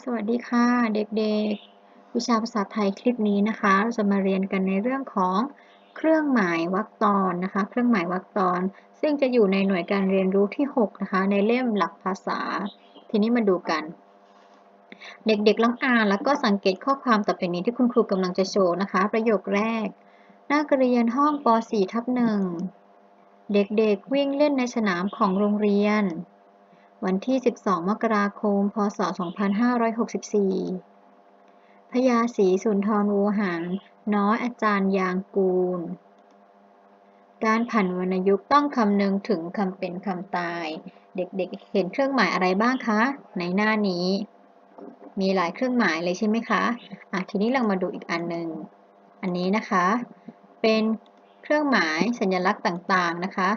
สวัสดีค่ะ เด็กๆ วิชาภาษาไทยคลิปนี้นะคะ เราจะมาเรียนกันในเรื่องของเครื่องหมายวรรคตอนนะคะ เครื่องหมายวรรคตอน ซึ่งจะอยู่ในหน่วยการเรียนรู้ที่ 6 นะคะ ในเล่มหลักภาษา ทีนี้มาดูกัน เด็กๆลองอ่านแล้วก็สังเกตข้อความต่อไปนี้ที่คุณครูกำลังจะโชว์นะคะ ประโยคแรก นักเรียนห้องป .4 ทับหนึ่งเด็กๆวิ่งเล่นในสนามของโรงเรียน วันที่ 12 มกราคม พศ 2564 พญาศรีสุนทรวูหารน้อยอาจารย์ยางกูล การผันวรรณยุกต์ต้องคำนึงถึงคำเป็นคำตาย เด็กๆ เห็นเครื่องหมายอะไรบ้างคะ ในหน้านี้ มีหลายเครื่องหมายเลยใช่ไหมคะอะทีนี้เรามาดูอีกอันหนึ่ง อันนี้นะคะ เป็นเครื่องหมายสัญลักษณ์ต่างๆนะคะ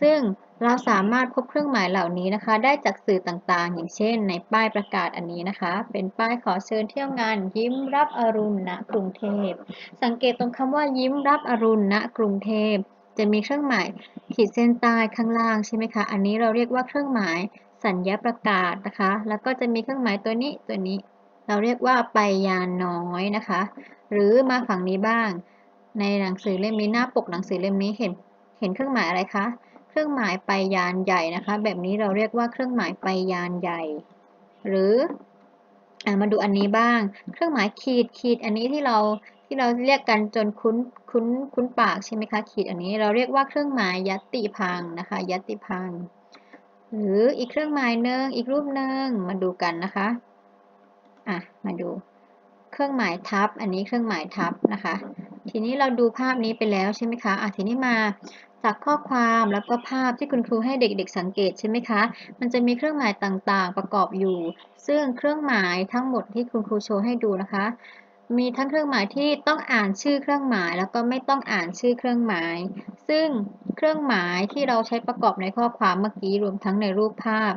ซึ่ง เราสามารถพบเครื่องหมายเหล่านี้นะคะ ได้จากสื่อต่างๆ อย่างเช่น ในป้ายประกาศอันนี้นะคะ เป็นป้ายขอเชิญเที่ยวงาน ยิ้มรับอรุณณกรุงเทพ สังเกตตรงคำว่ายิ้มรับอรุณณกรุงเทพ จะมีเครื่องหมายขีดเส้นใต้ข้างล่างใช่ไหมคะ อันนี้เราเรียกว่าเครื่องหมายสัญญาประกาศนะคะ แล้วก็จะมีเครื่องหมายตัวนี้ตัวนี้ เราเรียกว่าไปยานน้อยนะคะ หรือมาฝั่งนี้บ้าง ในหนังสือเล่มนี้หน้าปกหนังสือเล่มนี้เห็นเห็นเครื่องหมายอะไรคะ รื่องหมายไปยานใหญ่นะคะ แบบนี้เราเรียกว่าเครื่องหมายไปยานใหญ่ หรืออมาดูอันนี้บ้าง เครื่องหมายขีดขีดอันนี้ที่เราที่เราเรียกกันจนคุ้นคุ้นคุ้นปากใช่ไหมคะขีดอันนี้เราเรียกว่าเครื่องหมายยัตติพังนะคะยัตติพังหรืออีกเครื่องหมายหนึ่งอีกรูปหนึ่งมาดูกันนะคะอะมาดู เครื่องหมายทับ อันนี้เครื่องหมายทับนะคะ ทีนี้เราดูภาพนี้ไปแล้วใช่ไหมคะอะทีนี้มาจากข้อความแล้วก็ภาพที่คุณครูให้เด็กๆสังเกตใช่ไหมคะ มันจะมีเครื่องหมายต่างๆ ประกอบอยู่ ซึ่งเครื่องหมายทั้งหมดที่คุณครูโชว์ให้ดูนะคะ มีทั้งเครื่องหมายที่ต้องอ่านชื่อเครื่องหมาย แล้วก็ไม่ต้องอ่านชื่อเครื่องหมาย ซึ่งเครื่องหมายที่เราใช้ประกอบในข้อความเมื่อกี้รวมทั้งในรูปภาพ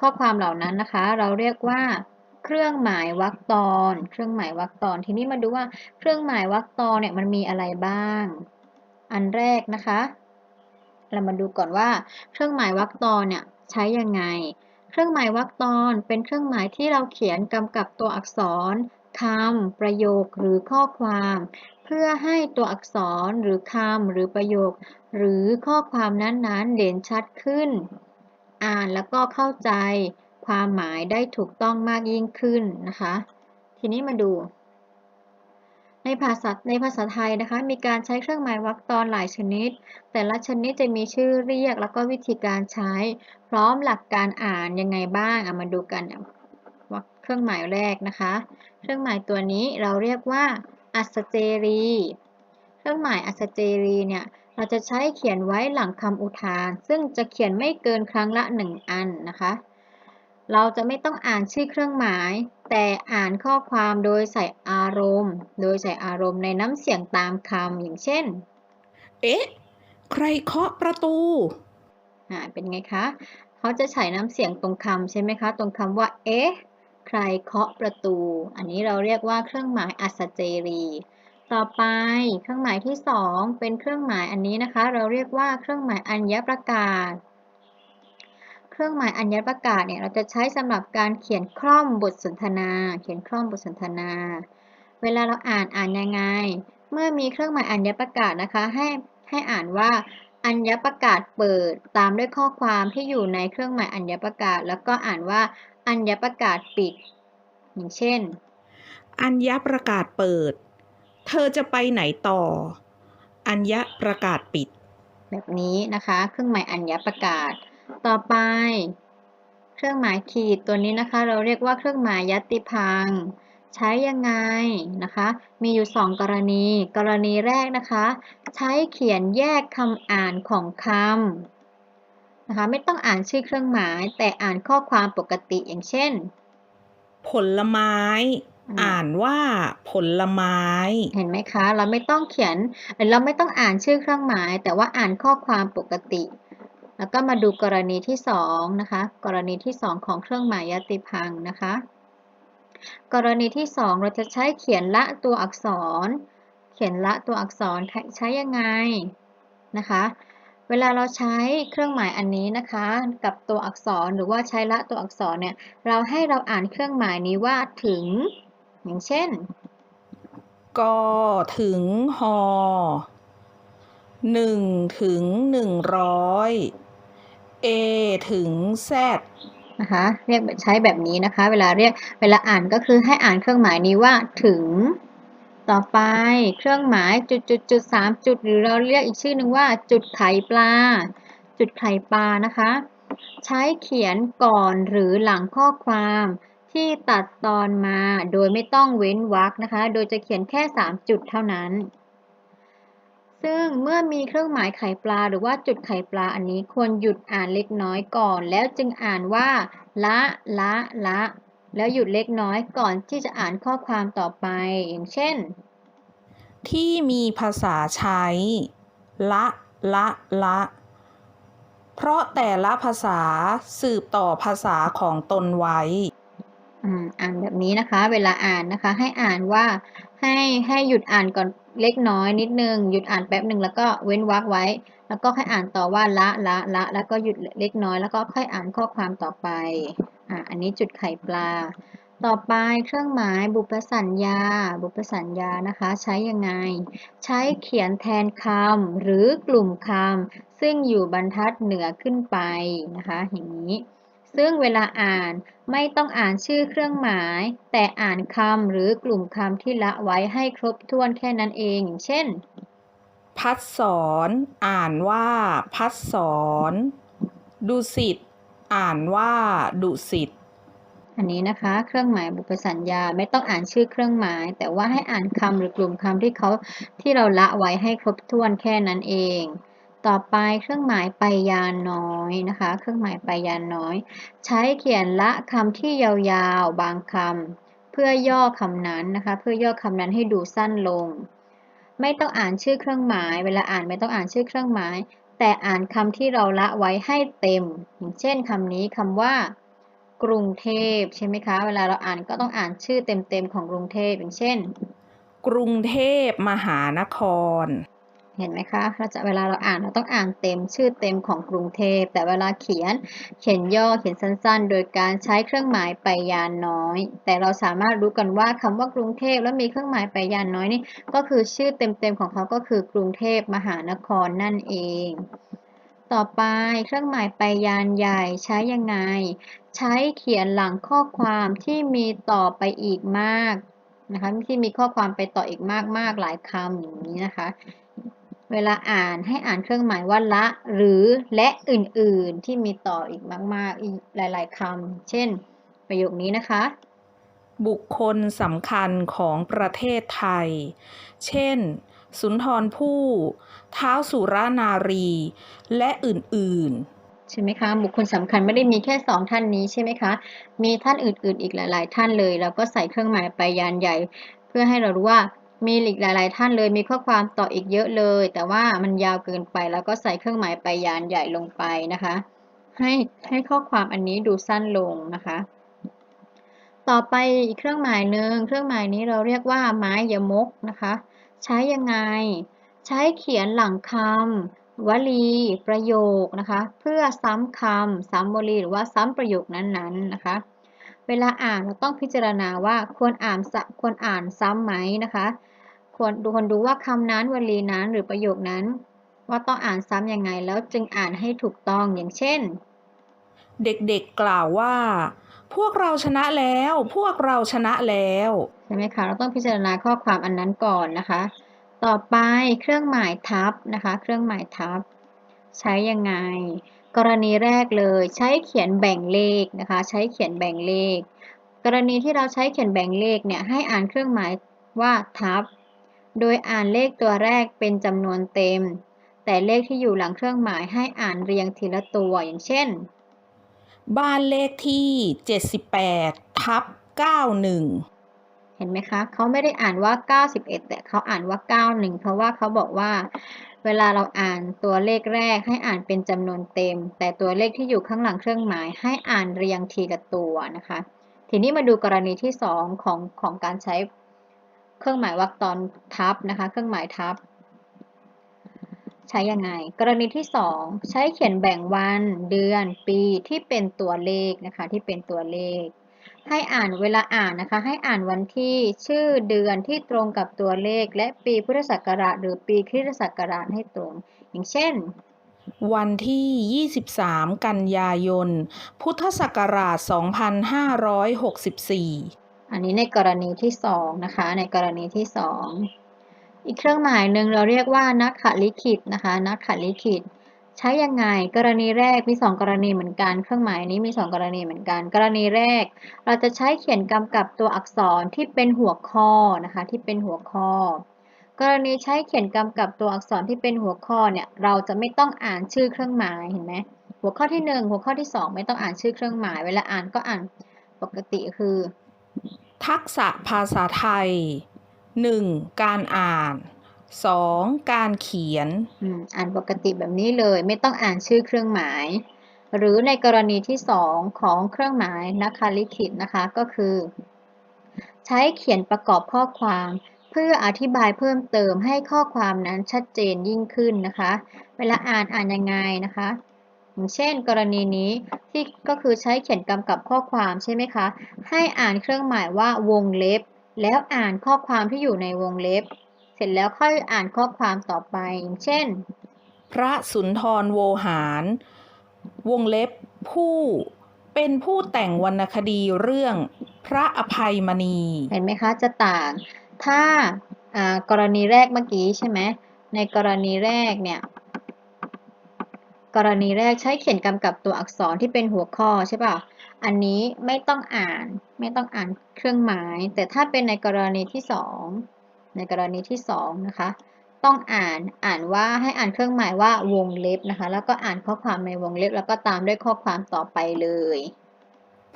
ข้อความเหล่านั้นนะคะ เราเรียกว่า เครื่องหมายวรรคตอน เครื่องหมายวรรคตอน ทีนี้มาดูว่าเครื่องหมายวรรคตอนเนี่ยมันมีอะไรบ้าง อันแรกนะคะ เรามาดูก่อนว่า เครื่องหมายวรรคตอนเนี่ยใช้ยังไง เครื่องหมายวรรคตอนเป็นเครื่องหมายที่เราเขียนกำกับตัวอักษรคำประโยคหรือข้อความ เพื่อให้ตัวอักษรหรือคำหรือประโยค หรือข้อความนั้นๆเด่นชัดขึ้น อ่านแล้วก็เข้าใจ ความหมายได้ถูกต้องมากยิ่งขึ้นนะคะ ทีนี้มาดู ในภาษาในภาษาไทยนะคะ มีการใช้เครื่องหมายวรรคตอนหลายชนิด แต่ละชนิดจะมีชื่อเรียกแล้วก็วิธีการใช้ พร้อมหลักการอ่านยังไงบ้างเอามาดูกันวเครื่องหมายแรกนะคะ เครื่องหมายตัวนี้เราเรียกว่าอัศเจรี เครื่องหมายอัศเจรีเนี่ยเราจะใช้เขียนไว้หลังคำอุทาน ซึ่งจะเขียนไม่เกินครั้งละหนึ่งอันนะคะ เราจะไม่ต้องอ่านชื่อเครื่องหมาย แต่อ่านข้อความโดยใส่อารมณ์ โดยใส่อารมณ์ในน้ำเสียงตามคำอย่างเช่น เอ๊ะ ใครเคาะประตู อ่า เป็นไงคะ เขาจะใช้น้ำเสียงตรงคำใช่ไหมคะ ตรงคำว่า เอ๊ะ ใครเคาะประตู อันนี้เราเรียกว่าเครื่องหมายอัศเจรี ต่อไปเครื่องหมายที่สองเป็นเครื่องหมายอันนี้นะคะ เราเรียกว่าเครื่องหมายอัญญประกาศเค รื่องหมายอัญญประกาศเนี่ยเราจะใช้สำหรับการเขียนคล่อมบทสนทนา เขียนคล่อมบทสนทนา เวลาเราอ่านอ่านยังไง เมื่อมีเครื่องหมายอัญญประกาศนะคะให้ให้อ่านว่าอัญญประกาศเปิดตามด้วยข้อความที่อยู่ในเครื่องหมายอัญญประกาศ แล้วก็อ่านว่าอัญญประกาศปิด อย่างเช่น อัญญประกาศเปิด เธอจะไปไหนต่อ อัญญประกาศปิด แบบนี้นะคะ เครื่องหมายอัญญประกาศ ต่อไป เครื่องหมายขีดตัวนี้นะคะ เราเรียกว่าเครื่องหมายยัตติพัง ใช้ยังไงนะคะ มีอยู่ 2 กรณี กรณีแรกนะคะ ใช้เขียนแยกคำอ่านของคำนะคะ ไม่ต้องอ่านชื่อเครื่องหมาย แต่อ่านข้อความปกติอย่างเช่น ผลไม้อืมอ่านว่าผลไม้ เห็นไหมคะ เราไม่ต้องเขียน เราไม่ต้องอ่านชื่อเครื่องหมาย แต่ว่าอ่านข้อความปกติ แล้วก็มาดูกรณีที่สองนะคะ กรณีที่สองของเครื่องหมายยติพังนะคะ กรณีที่สองเราจะใช้เขียนละตัวอักษร เขียนละตัวอักษรใช้ยังไงนะคะ เวลาเราใช้เครื่องหมายอันนี้นะคะ กับตัวอักษรหรือว่าใช้ละตัวอักษรเนี่ย เราให้เราอ่านเครื่องหมายนี้ว่าถึง อย่างเช่นกถึงหอหนึ่งถึงหนึ่งร้อย เอถึงแซดนะคะเรียกใช้แบบนี้นะคะ เวลาเรียกเวลาอ่านก็คือให้อ่านเครื่องหมายนี้ว่าถึง ต่อไปเครื่องหมายจุดจุดจุดสามจุดหรือเราเรียกอีกชื่อหนึ่งว่า จุดไข่ปลา จุดไข่ปลานะคะ ใช้เขียนก่อนหรือหลังข้อความที่ตัดตอนมาโดยไม่ต้องเว้นวรรคนะคะ โดยจะเขียนแค่ 3 จุดเท่านั้น ซึ่งเมื่อมีเครื่องหมายไข่ปลาหรือว่าจุดไข่ปลาอันนี้ควรหยุดอ่านเล็กน้อยก่อน แล้วจึงอ่านว่า ละละละ แล้วหยุดเล็กน้อยก่อนที่จะอ่านข้อความต่อไป อย่างเช่น ที่มีภาษาใช้ ละละละ เพราะแต่ละภาษาสืบต่อภาษาของตนไว้อ่านแบบนี้นะคะ เวลาอ่านนะคะ ให้อ่านว่าให้ให้หยุดอ่านก่อน เล็กน้อยนิดนึง หยุดอ่านแป๊บหนึ่งแล้วก็เว้นวรรคไว้ แล้วก็ให้อ่านต่อว่าละละละแล้วก็หยุดเล็กน้อยแล้วก็ค่อยอ่านข้อความต่อไปอ่าอันนี้จุดไข่ปลา ต่อไปเครื่องหมายบุพสัญญา บุพสัญญานะคะ ใช้ยังไง ใช้เขียนแทนคำหรือกลุ่มคำซึ่งอยู่บรรทัดเหนือขึ้นไปนะคะ อย่างนี้ ซึ่งเวลาอ่านไม่ต้องอ่านชื่อเครื่องหมาย แต่อ่านคำหรือกลุ่มคำที่ละไว้ให้ครบถ้วนแค่นั้นเองอย่างเช่น พัดสอนอ่านว่าพัดสอนดุสิตอ่านว่าดุสิตอันนี้นะคะ เครื่องหมายบุพสัญญาไม่ต้องอ่านชื่อเครื่องหมาย แต่ว่าให้อ่านคำหรือกลุ่มคำที่เขาที่เราละไว้ให้ครบถ้วนแค่นั้นเอง ต่อไปเครื่องหมายไปยานน้อยนะคะ เครื่องหมายไปยานน้อย ใช้เขียนละคำที่ยาวๆบางคำเพื่อย่อคำนั้นนะคะ เพื่อย่อคำนั้นให้ดูสั้นลง ไม่ต้องอ่านชื่อเครื่องหมาย เวลาอ่านไม่ต้องอ่านชื่อเครื่องหมาย แต่อ่านคำที่เราละไว้ให้เต็ม อย่างเช่นคำนี้คำว่ากรุงเทพใช่ไหมคะ เวลาเราอ่านก็ต้องอ่านชื่อเต็มๆของกรุงเทพอย่างเช่น กรุงเทพมหานคร เห็นไหมคะเราจะเวลาเราอ่านเราต้องอ่านเต็มชื่อเต็มของกรุงเทพ แต่เวลาเขียนเขียนย่อเขียนสั้นๆ โดยการใช้เครื่องหมายไปยานน้อย แต่เราสามารถรู้กันว่าคำว่ากรุงเทพแล้วมีเครื่องหมายไปยานน้อยนี่ก็คือชื่อเต็มๆของเขาก็คือกรุงเทพมหานครนั่นเอง ต่อไปเครื่องหมายไปยานใหญ่ใช้ยังไง ใช้เขียนหลังข้อความที่มีต่อไปอีกมากนะคะที่มีข้อความไปต่ออีกมากๆหลายคำอย่างนี้นะคะ เวลาอ่านให้อ่านเครื่องหมายว่าละ หรือและอื่นๆที่มีต่ออีกมากๆอีกหลาย ๆคำเช่น ประโยคนี้นะคะ บุคคลสำคัญของประเทศไทย เช่น สุนทรภู่ท้าวสุรนารี และอื่นๆ ใช่ไหมคะ บุคคลสำคัญไม่ได้มีแค่สองท่านนี้ใช่ไหมคะ มีท่านอื่นๆ อีกหลาย ๆ ท่านเลยเราก็ใส่เครื่องหมายไปยานใหญ่ เพื่อให้เรารู้ว่า มีอีกหลาย ๆ ท่านเลยมีข้อความต่ออีกเยอะเลย แต่ว่ามันยาวเกินไปแล้วก็ใส่เครื่องหมายไปยานใหญ่ลงไปนะคะ ให้ให้ข้อความอันนี้ดูสั้นลงนะคะ ต่อไปอีกเครื่องหมายหนึ่งเครื่องหมายนี้เราเรียกว่าไม้ยมกนะคะ ใช้ยังไง ใช้เขียนหลังคำวลี ประโยคนะคะ เพื่อซ้ำคำซ้ำวลีหรือว่าซ้ำประโยคนั้น ๆนะคะเวลาอ่านเราต้องพิจารณาว่าควรอ่านควรอ่านซ้ำไหมนะคะ ควรดูคนดูว่าคำนั้นวลีนั้นหรือประโยคนั้น ว่าต้องอ่านซ้ำยังไงแล้วจึงอ่านให้ถูกต้องอย่างเช่น เด็กๆกล่าวว่า พวกเราชนะแล้ว พวกเราชนะแล้วใช่ไหมคะเราต้องพิจารณาข้อความอันนั้นก่อนนะคะ ต่อไปเครื่องหมายทับนะคะ เครื่องหมายทับ ใช้ยังไง กรณีแรกเลยใช้เขียนแบ่งเลขนะคะ ใช้เขียนแบ่งเลข กรณีที่เราใช้เขียนแบ่งเลขเนี่ยให้อ่านเครื่องหมายว่าทับ โดยอ่านเลขตัวแรกเป็นจำนวนเต็ม แต่เลขที่อยู่หลังเครื่องหมายให้อ่านเรียงทีละตัวอย่างเช่น บ้านเลขที่ 78 ทับ 91 เห็นไหมคะเขาไม่ได้อ่านว่า 91 แต่เขาอ่านว่า 91 เพราะว่าเขาบอกว่า เวลาเราอ่านตัวเลขแรกให้อ่านเป็นจำนวนเต็ม แต่ตัวเลขที่อยู่ข้างหลังเครื่องหมายให้อ่านเรียงทีละตัวนะคะ ทีนี้มาดูกรณีที่ 2 ของของการใช้ เครื่องหมายวรรคตอนทับนะคะ เครื่องหมายทับ ใช้ยังไง กรณีที่ 2 ใช้เขียนแบ่งวันเดือนปีที่เป็นตัวเลขนะคะที่เป็นตัวเลข ให้อ่านเวลาอ่านนะคะ ให้อ่านวันที่ชื่อเดือนที่ตรงกับตัวเลข และปีพุทธศักราชหรือปีคริสตศักราชให้ตรง อย่างเช่นวันที่ 23 กันยายน พุทธศักราช 2564 อันนี้ในกรณีที่สองนะคะ ในกรณีที่สองอีกเครื่องหมายหนึ่งเราเรียกว่านักขลิขิตนะคะ นักขลิขิต ใช้ยังไง กรณีแรกมีสองกรณีเหมือนกัน เครื่องหมายนี้มีสองกรณีเหมือนกัน กรณีแรก เราจะใช้เขียนกำกับตัวอักษรที่เป็นหัวข้อนะคะ ที่เป็นหัวข้อ กรณีใช้เขียนกำกับตัวอักษรที่เป็นหัวข้อเนี่ย เราจะไม่ต้องอ่านชื่อเครื่องหมายเห็นไหมหัวข้อที่หนึ่งหัวข้อที่สองไม่ต้องอ่านชื่อเครื่องหมาย เวลาอ่านก็อ่านปกติคือ ทักษะภาษาไทย 1. การอ่าน 2. การเขียน อืมอ่านปกติแบบนี้เลย ไม่ต้องอ่านชื่อเครื่องหมาย หรือในกรณีที่สองของเครื่องหมายนักคาลิขิตนะคะก็คือ ใช้เขียนประกอบข้อความ เพื่ออธิบายเพิ่มเติมให้ข้อความนั้นชัดเจนยิ่งขึ้นนะคะ เวลาอ่านอ่านยังไงนะคะ เช่น กรณีนี้ที่ก็คือใช้เขียนกำกับข้อความใช่ไหมคะ ให้อ่านเครื่องหมายว่าวงเล็บ แล้วอ่านข้อความที่อยู่ในวงเล็บ เสร็จแล้วค่อยอ่านข้อความต่อไปอเช่น พระสุนทรโวหาร วงเล็บผู้เป็นผู้แต่งวรรณคดีเรื่องพระอภัยมณี เห็นไหมคะจะต่าง ถ้ากรณีแรกเมื่อกี้ใช่ไหมในกรณีแรกเนี่ย กรณีแรกใช้เขียนกำกับตัวอักษรที่เป็นหัวข้อใช่ป่ะ อันนี้ไม่ต้องอ่านไม่ต้องอ่านเครื่องหมาย แต่ถ้าเป็นในกรณีที่สองในกรณีที่สองนะคะต้องอ่านอ่านว่าให้อ่านเครื่องหมายว่าวงเล็บนะคะ แล้วก็อ่านข้อความในวงเล็บ แล้วก็ตามด้วยข้อความต่อไปเลย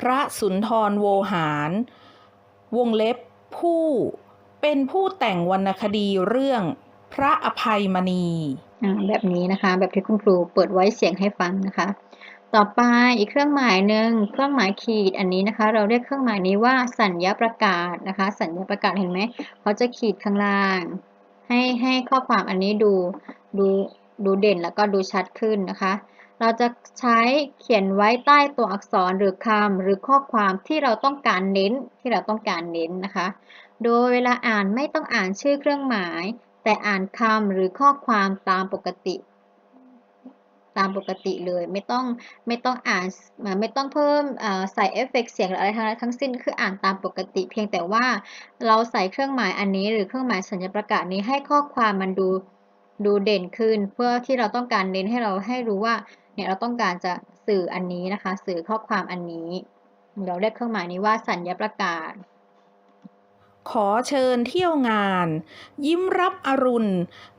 พระสุนทรโวหาร วงเล็บผู้เป็นผู้แต่งวรรณคดีเรื่องพระอภัยมณี แบบนี้นะคะ แบบที่คุณครูเปิดไว้เสียงให้ฟังนะคะ ต่อไปอีกเครื่องหมายหนึ่งเครื่องหมายขีดอันนี้นะคะ เราเรียกเครื่องหมายนี้ว่าสัญญาประกาศนะคะ สัญญาประกาศเห็นไหมเขาจะขีดข้างล่าง ให้ให้ข้อความอันนี้ดูดูดูเด่นแล้วก็ดูชัดขึ้นนะคะ เราจะใช้เขียนไว้ใต้ตัวอักษรหรือคำหรือข้อความที่เราต้องการเน้นที่เราต้องการเน้นนะคะ โดยเวลาอ่านไม่ต้องอ่านชื่อเครื่องหมาย แต่อ่านคำหรือข้อความตามปกติ ตามปกติเลยไม่ต้องไม่ต้องอ่านไม่ต้องเพิ่มใส่เอฟเฟกต์เสียงหรืออะไรทั้งทั้งสิ้นคืออ่านตามปกติ เพียงแต่ว่าเราใส่เครื่องหมายอันนี้ หรือเครื่องหมายสัญญาประกาศนี้ให้ข้อความมันดูดูเด่นขึ้น เพื่อที่เราต้องการเน้นให้เราให้รู้ว่าเนี่ยเราต้องการจะสื่ออันนี้นะคะ สื่อข้อความอันนี้ เราเรียกเครื่องหมายนี้ว่าสัญญาประกาศ ขอเชิญเที่ยวงาน ยิ้มรับอรุณ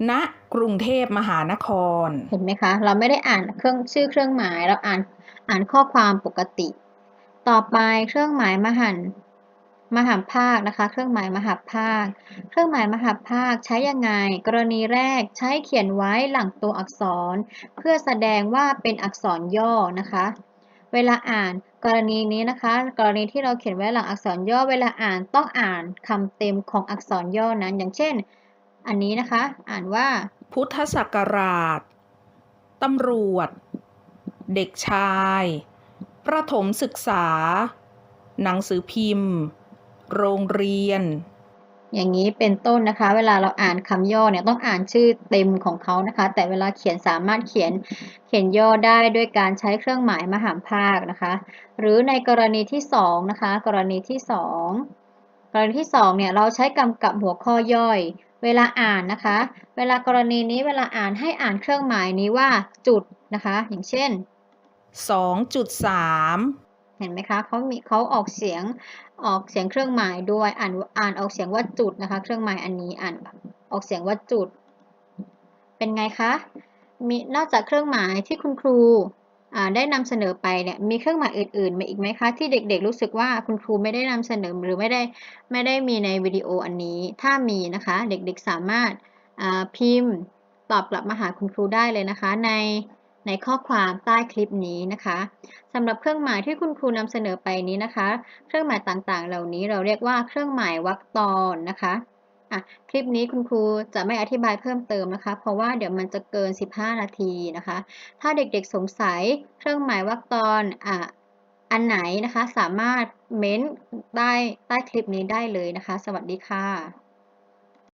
ณกรุงเทพมหานคร เห็นไหมคะ เราไม่ได้อ่านเครื่องชื่อเครื่องหมาย เราอ่านอ่านข้อความปกติ ต่อไปเครื่องหมายมหันมหาภาคนะคะ เครื่องหมายมหาภาค เครื่องหมายมหาภาคใช้ยังไง กรณีแรกใช้เขียนไว้หลังตัวอักษร เพื่อแสดงว่าเป็นอักษรย่อนะคะ เวลาอ่าน กรณีนี้นะคะ กรณีที่เราเขียนไว้หลังอักษรย่อเวลาอ่านต้องอ่านคำเต็มของอักษรย่อนั้น อย่างเช่น อันนี้นะคะ อ่านว่า พุทธศักราชตำรวจ เด็กชาย ประถมศึกษา หนังสือพิมพ์ โรงเรียน อย่างนี้เป็นต้นนะคะ เวลาเราอ่านคำย่อเนี่ยต้องอ่านชื่อเต็มของเขานะคะ แต่เวลาเขียนสามารถเขียนเขียนย่อได้ด้วยการใช้เครื่องหมายมหามภาคนะคะ หรือในกรณีที่สองนะคะ กรณีที่สองกรณีที่สองเนี่ยเราใช้กำกับหัวข้อย่อยเวลาอ่านนะคะ เวลากรณีนี้เวลาอ่านให้อ่านเครื่องหมายนี้ว่าจุดนะคะ อย่างเช่น 2.3 เห็นไหมคะเขามีเขาออกเสียง ออกเสียงเครื่องหมายด้วยอ่านอ่านออกเสียงว่าจุดนะคะ เครื่องหมายอันนี้อ่านออกเสียงว่าจุด เป็นไงคะมีนอกจากเครื่องหมายที่คุณครูได้นำเสนอไปเนี่ยมีเครื่องหมายอื่นๆมาอีกไหมคะที่เด็กๆ รู้สึกว่าคุณครูไม่ได้นำเสนอหรือไม่ได้ไม่ได้มีในวิดีโออันนี้ ถ้ามีนะคะเด็กๆสามารถพิมพ์ตอบกลับมาหาคุณครูได้เลยนะคะใน ในข้อความใต้คลิปนี้นะคะสำหรับเครื่องหมายที่คุณครูนำเสนอไปนี้นะคะ เครื่องหมายต่างๆ เหล่านี้เราเรียกว่าเครื่องหมายวรรคตอนนะคะอะคลิปนี้คุณครูจะไม่อธิบายเพิ่มเติมนะคะ เพราะว่าเดี๋ยวมันจะเกิน 15 นาทีนะคะ ถ้าเด็กๆสงสัยเครื่องหมายวรรคตอนอะอันไหนนะคะสามารถเม้นต์ได้ใต้คลิปนี้ได้เลยนะคะ สวัสดีค่ะ